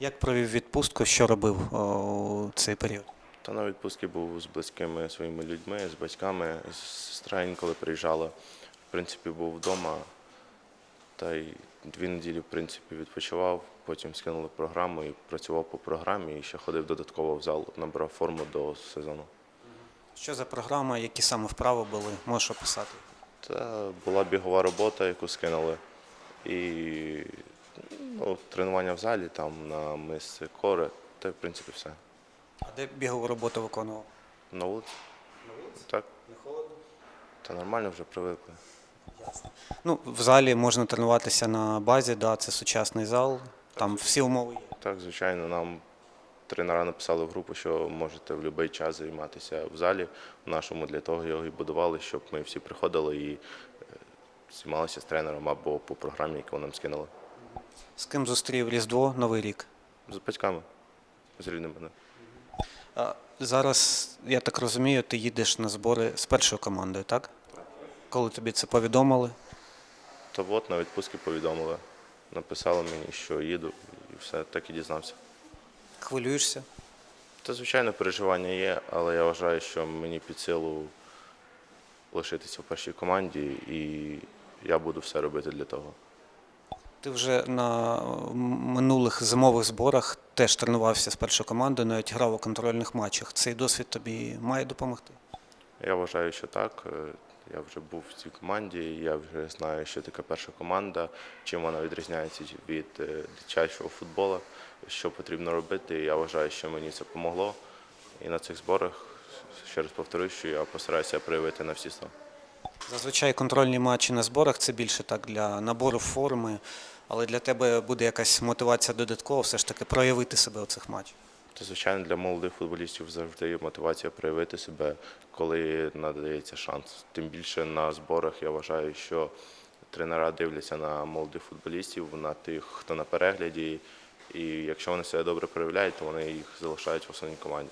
Як провів відпустку, що робив у цей період? Та на відпустці був з близькими своїми людьми, з батьками. Сестра інколи приїжджала. В принципі, був вдома. Та й дві неділі, в принципі, відпочивав. Потім скинули програму і працював по програмі. І ще ходив додатково в зал, набирав форму до сезону. Що за програма, які саме вправи були? Можеш описати? Та була бігова робота, яку скинули. І ну, тренування в залі, там на мисці кори, та в принципі все. А де бігову роботу виконував? На вулиці? На вулиці? Так. Не холодно? Та нормально вже привикли. Ну, в залі можна тренуватися на базі, да, це сучасний зал, там всі умови є. Так, звичайно, нам тренера написали в групу, що можете в будь-який час займатися в залі. В нашому для того його і будували, щоб ми всі приходили і е, займалися з тренером або по програмі, яку нам скинули. З ким зустрів Різдво, Новий рік? З батьками, з рідними. да. А зараз, я так розумію, ти їдеш на збори з першою командою, так? Коли тобі це повідомили? То от на відпустки повідомили. Написали мені, що їду, і все, так і дізнався. Хвилюєшся? Та, звичайно, переживання є, але я вважаю, що мені під силу лишитися в першій команді, і я буду все робити для того. Ти вже на минулих зимових зборах теж тренувався з першою командою, навіть грав у контрольних матчах. Цей досвід тобі має допомогти? Я вважаю, що так. Е, Я вже був в цій команді, я вже знаю, що таке перша команда, чим вона відрізняється від е, дитячого футболу, що потрібно робити. Я вважаю, що мені це допомогло. І на цих зборах, ще раз повторюю, що я постараюся проявити на всі сто. Зазвичай контрольні матчі на зборах це більше так для набору форми, але для тебе буде якась мотивація додаткова все ж таки проявити себе у цих матчах. Це, звичайно, для молодих футболістів завжди є мотивація проявити себе, коли надається шанс. Тим більше на зборах я вважаю, що тренера дивляться на молодих футболістів, на тих, хто на перегляді. І якщо вони себе добре проявляють, то вони їх залишають в основній команді.